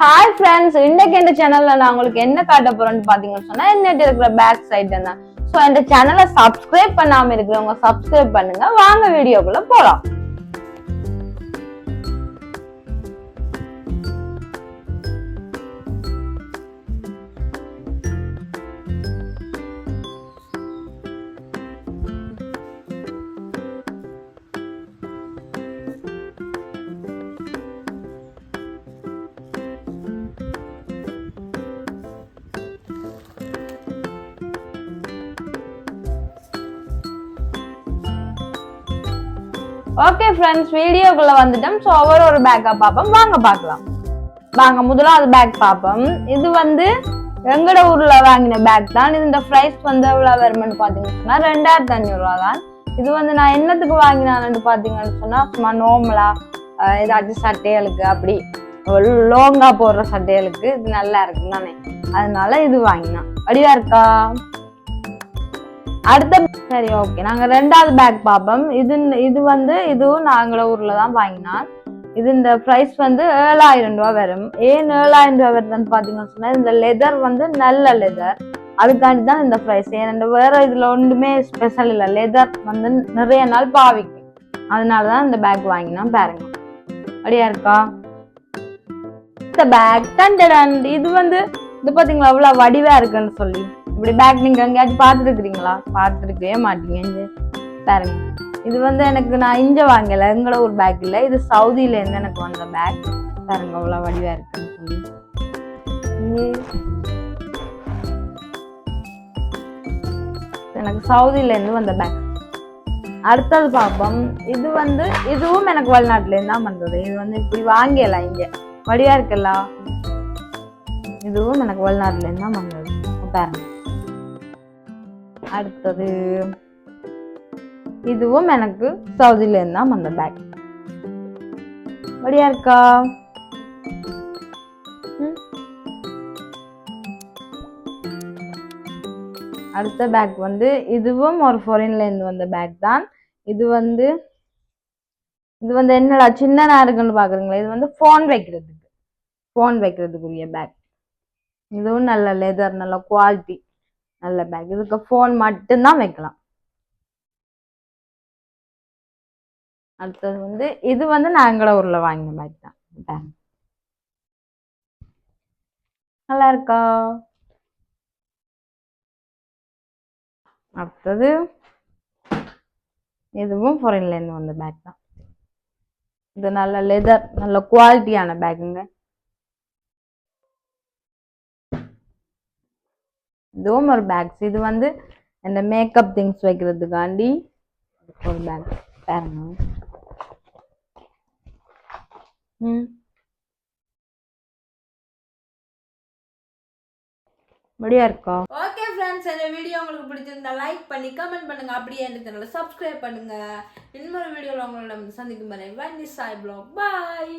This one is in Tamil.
ஹாய் ஃப்ரெண்ட்ஸ் இன்னைக்கு இந்த சேனல்ல நான் உங்களுக்கு என்ன காட்ட போறேன்னு பாத்தீங்கன்னு சொன்னா என்னட்டு இருக்கிற பேக் சைடு தான் ஸோ இந்த சேனலை சப்ஸ்கிரைப் பண்ணாம இருக்கிறவங்க சப்ஸ்கிரைப் பண்ணுங்க. வாங்க வீடியோக்குள்ள போலாம். ஓகே ஃப்ரெண்ட்ஸ் வீடியோக்குள்ள வந்துட்டோம். ஸோ ஒவ்வொரு ஒரு பேக்கா பார்ப்போம் வாங்க பார்க்கலாம். வாங்க முதலாவது பேக் பார்ப்போம் இது வந்து எங்கட ஊர்ல வாங்கின பேக் தான். இது இந்த ப்ரைஸ் வந்து எவ்வளோ வரும்னு பார்த்தீங்கன்னா சொன்னா ரெண்டாயிரத்தி அஞ்சூறு ரூபா தான் இது வந்து நான் என்னத்துக்கு வாங்கினான்னு பார்த்தீங்கன்னு சொன்னா சும்மா நோமலா ஏதாச்சும் சட்டைகளுக்கு அப்படி லோங்கா போடுற சட்டைகளுக்கு இது நல்லா இருக்கு தானே அதனால இது வாங்கினான் வடிவா இருக்கா? அடுத்த சரி ஓகே நாங்க ரெண்டாவது பேக் பார்ப்போம் இது இது வந்து இதுவும் நாங்கள ஊர்ல தான் வாங்கினோம் இது இந்த ப்ரைஸ் வந்து ஏழாயிரம் ரூபா வரும். ஏன் ஏழாயிரம் ரூபா வருதுன்னு பாத்தீங்கன்னு சொன்னா இந்த லெதர் வந்து நல்ல லெதர் அதுக்காண்டி தான் இந்த ப்ரைஸ் ஏன்னா வேற இதுல ஒன்றுமே ஸ்பெஷல் இல்லை. லெதர் வந்து நிறைய நாள் பாவிக்கும். அதனால தான் இந்த பேக் வாங்கினோம் பாருங்க. அப்படியா இருக்கா? இந்த பேக் தண்டடன் இது வந்து இது பாத்தீங்களா அவ்வளவு வடிவா இருக்குன்னு சொல்லி. இப்படி பேக் நீங்க எங்கேயாச்சும் பார்த்துருக்குறீங்களா? பார்த்துருக்கவே மாட்டீங்க இங்க. பாருங்க. இது வந்து எனக்கு நான் இங்க வாங்கல எங்களோட ஒரு பேக் இல்லை. இது சவுதியில இருந்து எனக்கு வந்த பேக் பாருங்க அவ்வளோ வடிவா இருக்குன்னு சொல்லி. எனக்கு சவுதியில இருந்து வந்த பேக் அடுத்தது பார்ப்போம். இது வந்து இதுவும் எனக்கு வெளிநாட்டுலேருந்து தான் வந்தது. இது வந்து இப்படி வாங்கலாம் இங்கே. வடிவா இருக்குல்ல? இதுவும் எனக்கு வெளிநாட்டுலேருந்து தான் வந்தது. பாருங்க. அடுத்தது. இதுவும் எனக்கு சவுதியிலேருந்து தான் வந்த பேக் அப்படியா இருக்கா? அடுத்த பேக் வந்து இதுவும் ஒரு ஃபாரின்லேருந்து வந்த பேக் தான். இது வந்து இது வந்து என்னடா சின்னதாக இருக்குன்னு பார்க்குறீங்களா இது வந்து ஃபோன் வைக்கிறதுக்கு ஃபோன் வைக்கிறதுக்குரிய பேக் இதுவும் நல்ல லெதர் நல்ல குவாலிட்டி நல்ல பேக் இதுக்கு ஃபோன் மட்டும்தான் வைக்கலாம். அடுத்தது வந்து இது வந்து நான் எங்களோட வாங்கின பேக் தான். பேக் நல்லா இருக்கா? அடுத்தது இதுவும் ஃபாரின்லேருந்து வந்த பேக் தான். இது நல்ல லெதர் நல்ல குவாலிட்டியான பேக்குங்க இதுவும் ஒரு பேக்ஸ் இது வந்து இந்த மேக்கப் திங்ஸ் வைக்கிறதுக்காண்டி ஒரு பேக் பாருங்க ம். முடியா இருக்கா? ஓகே ஃப்ரெண்ட்ஸ் இந்த வீடியோ உங்களுக்கு பிடிச்சிருந்தா லைக் பண்ணி கமெண்ட் பண்ணுங்க. அப்படியே இந்த சேனலை சப்ஸ்கிரைப் பண்ணுங்க. இன்னொரு வீடியோவில் உங்களோட சந்திக்கும் வரை வன்னி சாய் ப்ளாக் பாய்